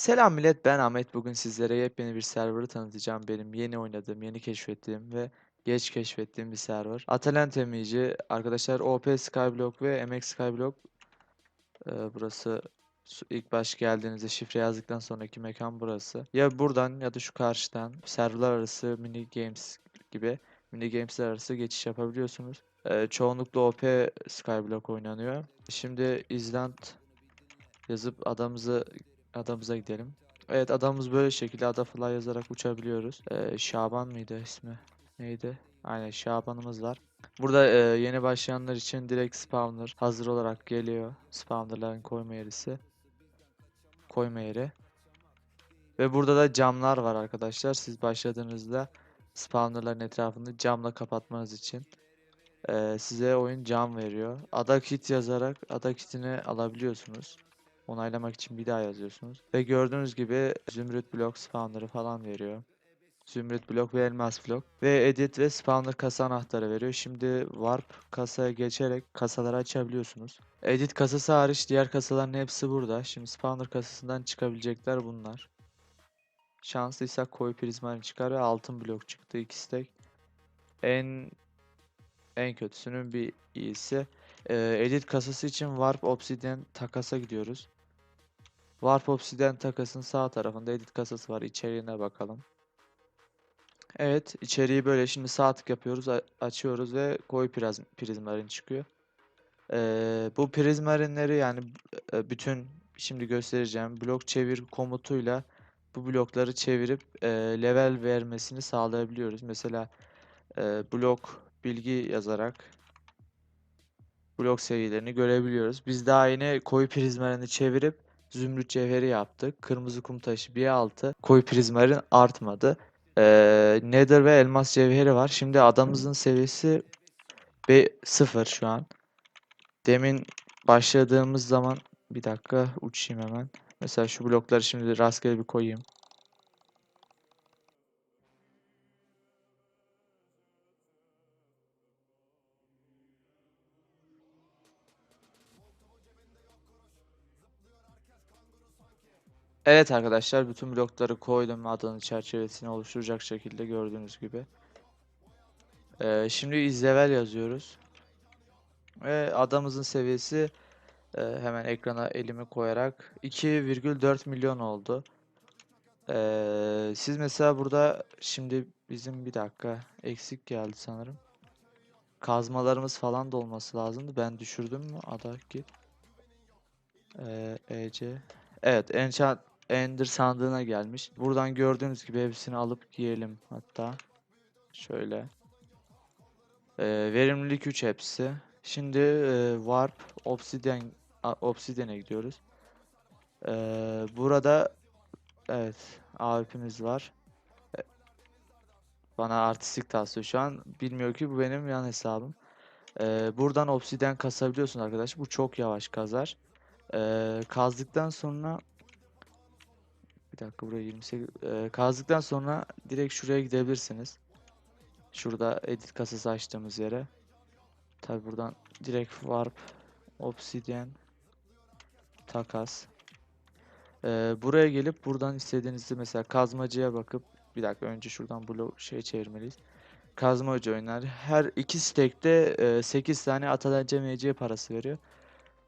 Selam millet, ben Ahmet. Bugün sizlere yepyeni bir server'ı tanıtacağım. Benim yeni oynadığım, yeni keşfettiğim ve geç keşfettiğim bir server. Atalanta Mici, arkadaşlar OP Skyblock ve MX Skyblock. Ee, burası ilk baş geldiğinizde şifre yazdıktan sonraki mekan burası. Ya buradan ya da şu karşıdan serverlar arası mini games gibi mini gamesler arası geçiş yapabiliyorsunuz. Ee, çoğunlukla OP Skyblock oynanıyor. Şimdi Island yazıp adamızı adamıza gidelim. Evet adamımız böyle şekilde ada fly yazarak uçabiliyoruz. Ee, Şaban mıydı ismi? Neydi? Aynen Şaban'ımız var. Burada e, yeni başlayanlar için direkt spawner hazır olarak geliyor. Spawnerların koyma yerisi. Koyma yeri. Ve burada da camlar var arkadaşlar. Siz başladığınızda spawnerların etrafını camla kapatmanız için e, size oyun cam veriyor. Ada kit yazarak ada kitini alabiliyorsunuz. Onaylamak için bir daha yazıyorsunuz. Ve gördüğünüz gibi zümrüt blok spawner'ı falan veriyor. Zümrüt blok ve elmas blok. Ve edit ve spawner kasa anahtarı veriyor. Şimdi warp kasaya geçerek kasaları açabiliyorsunuz. Edit kasası hariç diğer kasaların hepsi burada. Şimdi spawner kasasından çıkabilecekler bunlar. Şanslıysak koyu prizmarin çıkar ve altın blok çıktı ikisi tek. En en kötüsünün bir iyisi. Ee, edit kasası için Warp Obsidian takasa gidiyoruz. Warp Obsidian takasın sağ tarafında edit kasası var. İçeriğine bakalım. Evet, içeriği böyle şimdi sağ tık yapıyoruz, açıyoruz ve koyu prizm prizmarin çıkıyor. Ee, bu prizmarinleri yani e, bütün şimdi göstereceğim blok çevir komutuyla bu blokları çevirip e, level vermesini sağlayabiliyoruz. Mesela e, blok bilgi yazarak blok seviyelerini görebiliyoruz. Biz daha yine koyu prizmarini çevirip zümrüt cevheri yaptık. Kırmızı kum taşı bir altı. Koyu prizmarin artmadı. Ee, Nether ve elmas cevheri var. Şimdi adamımızın seviyesi B 0 şu an. Demin başladığımız zaman bir dakika uçayım hemen. Mesela şu blokları şimdi rastgele bir koyayım. Evet arkadaşlar bütün blokları koydum adanın çerçevesini oluşturacak şekilde gördüğünüz gibi. Ee, şimdi izlevel yazıyoruz. Ve adamımızın seviyesi e, hemen ekrana elimi koyarak 2,4 milyon oldu. Ee, siz mesela burada şimdi bizim bir dakika eksik geldi sanırım. Kazmalarımız falan da olması lazımdı. Ben düşürdüm mü? Ada git. Ee, EC. Evet, enchant Ender sandığına gelmiş. Buradan gördüğünüz gibi hepsini alıp giyelim hatta. Şöyle. Ee, verimlilik 3 hepsi. Şimdi e, Warp Obsidian Obsidian'e gidiyoruz. Ee, burada evet AWP'miz var. E, Bana artistik taslıyor şu an. Bilmiyor ki bu benim yan hesabım. Ee, buradan Obsidian kasabiliyorsun arkadaşlar. Bu çok yavaş kazar. Ee, kazdıktan sonra dakika buraya 28 ee, kazdıktan sonra direkt şuraya gidebilirsiniz. Şurada edit kasası açtığımız yere. Tabi buradan direkt warp obsidian takas. Ee, buraya gelip buradan istediğinizi mesela kazmacıya bakıp bir dakika önce şuradan blok şey çevirmeliyiz. Kazmacı oyunlar. Her iki stack'te e, 8 tane Atalanca MC parası veriyor.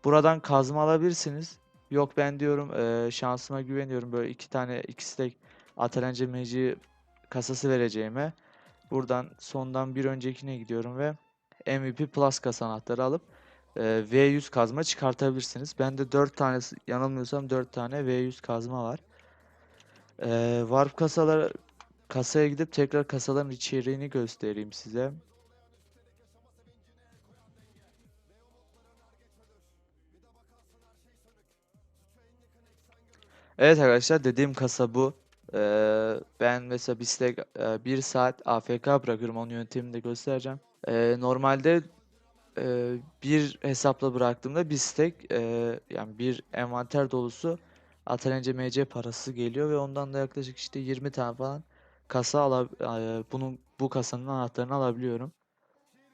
Buradan kazma alabilirsiniz. Yok ben diyorum e, şansıma güveniyorum böyle iki tane iki stack Atalanca MC kasası vereceğime. Buradan sondan bir öncekine gidiyorum ve MVP Plus kasa anahtarı alıp e, V100 kazma çıkartabilirsiniz. Bende 4 tane yanılmıyorsam 4 tane V100 kazma var. E, Warp kasalar kasaya gidip tekrar kasaların içeriğini göstereyim size. Evet arkadaşlar dediğim kasa bu. Ee, ben mesela bir stack, e, bir saat AFK bırakıyorum. Onun yöntemini de göstereceğim. Ee, normalde e, bir hesapla bıraktığımda bir e, yani bir envanter dolusu Atalanca MC parası geliyor ve ondan da yaklaşık işte 20 tane falan kasa ala, e, bunun bu kasanın anahtarını alabiliyorum.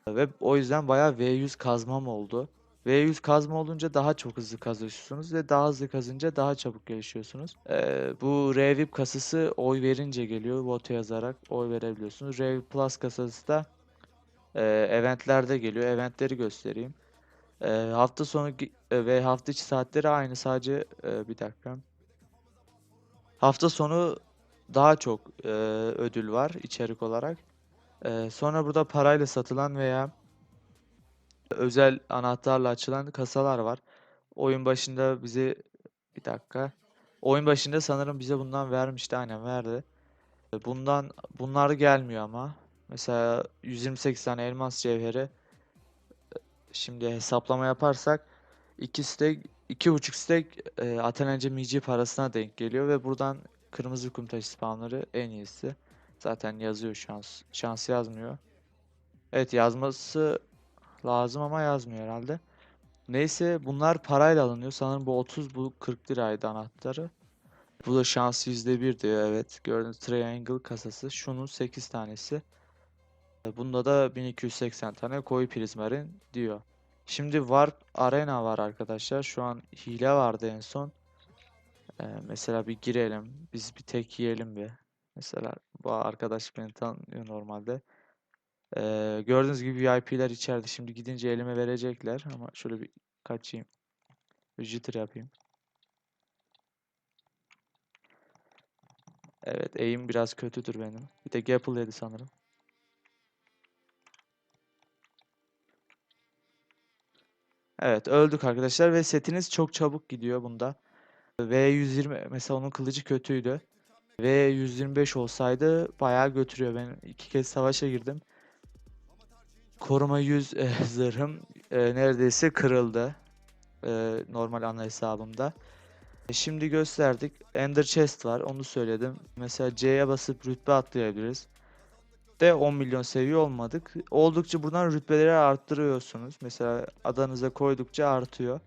Ve o yüzden bayağı V100 kazmam oldu. V100 kazma olunca daha çok hızlı kazıyorsunuz ve daha hızlı kazınca daha çabuk gelişiyorsunuz. Ee, bu Revip kasası oy verince geliyor. Vote yazarak oy verebiliyorsunuz. Revip Plus kasası da e, eventlerde geliyor. Eventleri göstereyim. E, hafta sonu e, ve hafta içi saatleri aynı. Sadece e, bir dakika. Hafta sonu daha çok e, ödül var içerik olarak. E, sonra burada parayla satılan veya özel anahtarla açılan kasalar var. Oyun başında bize bir dakika. Oyun başında sanırım bize bundan vermişti. Aynen verdi. Bundan bunlar gelmiyor ama. Mesela 128 tane elmas cevheri şimdi hesaplama yaparsak 2 stack 2.5 stack e, Atenence Mici parasına denk geliyor ve buradan kırmızı kum taşı spawnları en iyisi. Zaten yazıyor şans. Şans yazmıyor. Evet yazması lazım ama yazmıyor herhalde. Neyse bunlar parayla alınıyor. Sanırım bu 30 bu 40 liraydı anahtarı. Bu da şans %1 diyor evet. Gördüğünüz Triangle kasası. Şunun 8 tanesi. Bunda da 1280 tane koyu prizmarin diyor. Şimdi Warp Arena var arkadaşlar. Şu an hile vardı en son. Ee, mesela bir girelim. Biz bir tek yiyelim bir. Mesela bu arkadaş beni tanıyor normalde. Ee, gördüğünüz gibi VIP'ler içeride. Şimdi gidince elime verecekler. Ama şöyle bir kaçayım. Bir jitter yapayım. Evet aim biraz kötüdür benim. Bir de Gapple sanırım. Evet öldük arkadaşlar ve setiniz çok çabuk gidiyor bunda. V120 mesela onun kılıcı kötüydü. V125 olsaydı bayağı götürüyor. Ben iki kez savaşa girdim. Koruma 100 e, zırhım e, neredeyse kırıldı. E, normal ana hesabımda. E, Şimdi gösterdik. Ender Chest var. Onu söyledim. Mesela C'ye basıp rütbe atlayabiliriz. De 10 milyon seviye olmadık. Oldukça buradan rütbeleri arttırıyorsunuz. Mesela adanıza koydukça artıyor.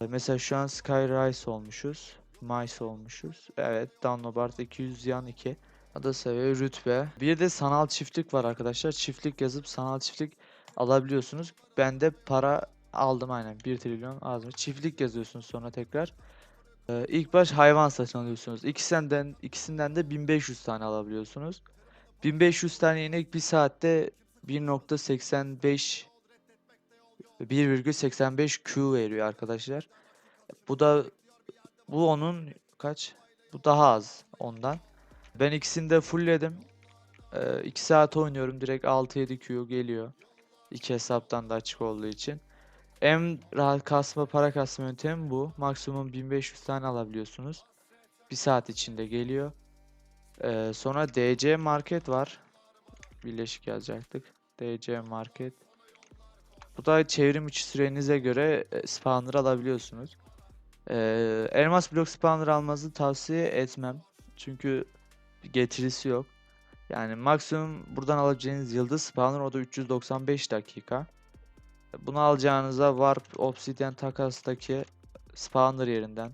E, Mesela şu an Skyrise olmuşuz. Mice olmuşuz. Evet. Downlobart 200 yan 2. Ada seviye rütbe. Bir de sanal çiftlik var arkadaşlar. Çiftlik yazıp sanal çiftlik alabiliyorsunuz. Ben de para aldım aynen. 1 trilyon ağzıma. Çiftlik yazıyorsunuz sonra tekrar. Ee, ilk baş hayvan satın alıyorsunuz. İkisinden, ikisinden de 1500 tane alabiliyorsunuz. 1500 tane inek bir saatte 1.85 1,85 Q veriyor arkadaşlar. Bu da bu onun kaç? Bu daha az ondan. Ben ikisini de fullledim. 2 saat oynuyorum. Direkt 6-7 Q geliyor. İki hesaptan da açık olduğu için. En rahat kasma para kasma yöntemi bu. Maksimum 1500 tane alabiliyorsunuz. Bir saat içinde geliyor. Ee, sonra DC Market var. Birleşik yazacaktık. DC Market. Bu da çevrim içi sürenize göre e, spawner alabiliyorsunuz. Ee, elmas blok spawner almanızı tavsiye etmem. Çünkü getirisi yok. Yani maksimum buradan alacağınız yıldız spawner o da 395 dakika. Bunu alacağınıza Warp Obsidian takastaki spawner yerinden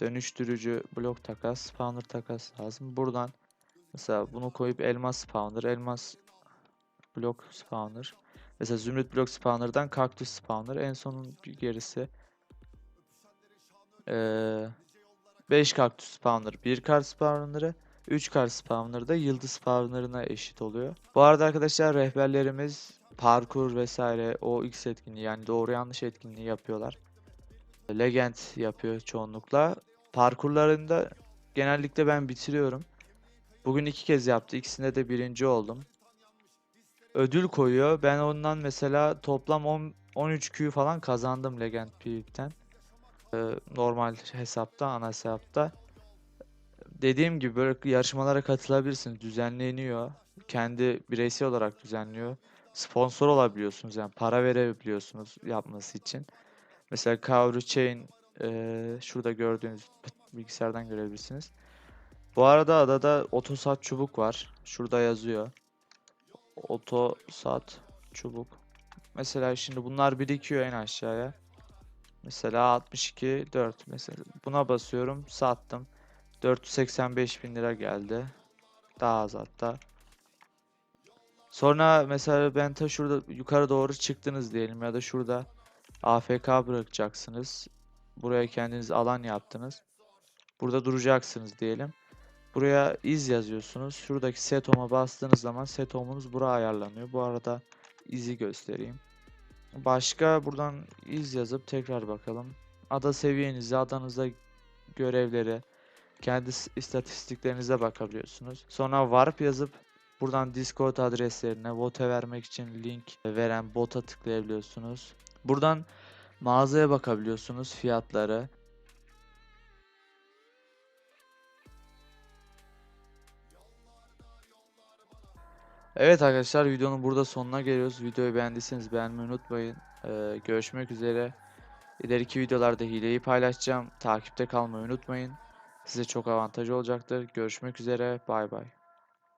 dönüştürücü blok takas, spawner takas lazım. Buradan mesela bunu koyup elmas spawner, elmas blok spawner. Mesela zümrüt blok spawner'dan kaktüs spawner. En sonun gerisi. Ee, 5 kaktüs spawner, 1 kar spawner'ı, 3 kar spawner da yıldız spawner'ına eşit oluyor. Bu arada arkadaşlar rehberlerimiz parkur vesaire o X etkinliği yani doğru yanlış etkinliği yapıyorlar. Legend yapıyor çoğunlukla. Parkurlarında genellikle ben bitiriyorum. Bugün iki kez yaptı. İkisinde de birinci oldum. Ödül koyuyor. Ben ondan mesela toplam 10, 13 Q falan kazandım Legend PvP'ten. Ee, normal hesapta, ana hesapta. Dediğim gibi böyle yarışmalara katılabilirsiniz. Düzenleniyor. Kendi bireysel olarak düzenliyor. Sponsor olabiliyorsunuz yani para verebiliyorsunuz yapması için. Mesela Kavru Chain eee, şurada gördüğünüz bilgisayardan görebilirsiniz. Bu arada adada otosat çubuk var. Şurada yazıyor. Otosat çubuk. Mesela şimdi bunlar birikiyor en aşağıya. Mesela 62 4 mesela buna basıyorum sattım. 485 bin lira geldi. Daha az hatta. Sonra mesela ben ta şurada yukarı doğru çıktınız diyelim ya da şurada AFK bırakacaksınız. Buraya kendiniz alan yaptınız. Burada duracaksınız diyelim. Buraya iz yazıyorsunuz. Şuradaki set home'a bastığınız zaman set home'unuz buraya ayarlanıyor. Bu arada izi göstereyim. Başka buradan iz yazıp tekrar bakalım. Ada seviyenizi, adanıza görevleri, kendi istatistiklerinize bakabiliyorsunuz. Sonra warp yazıp buradan Discord adreslerine vote vermek için link veren bota tıklayabiliyorsunuz. Buradan mağazaya bakabiliyorsunuz fiyatları. Evet arkadaşlar videonun burada sonuna geliyoruz. Videoyu beğendiyseniz beğenmeyi unutmayın. Ee, görüşmek üzere. İleriki videolarda hileyi paylaşacağım. Takipte kalmayı unutmayın. Size çok avantajı olacaktır. Görüşmek üzere. Bay bay.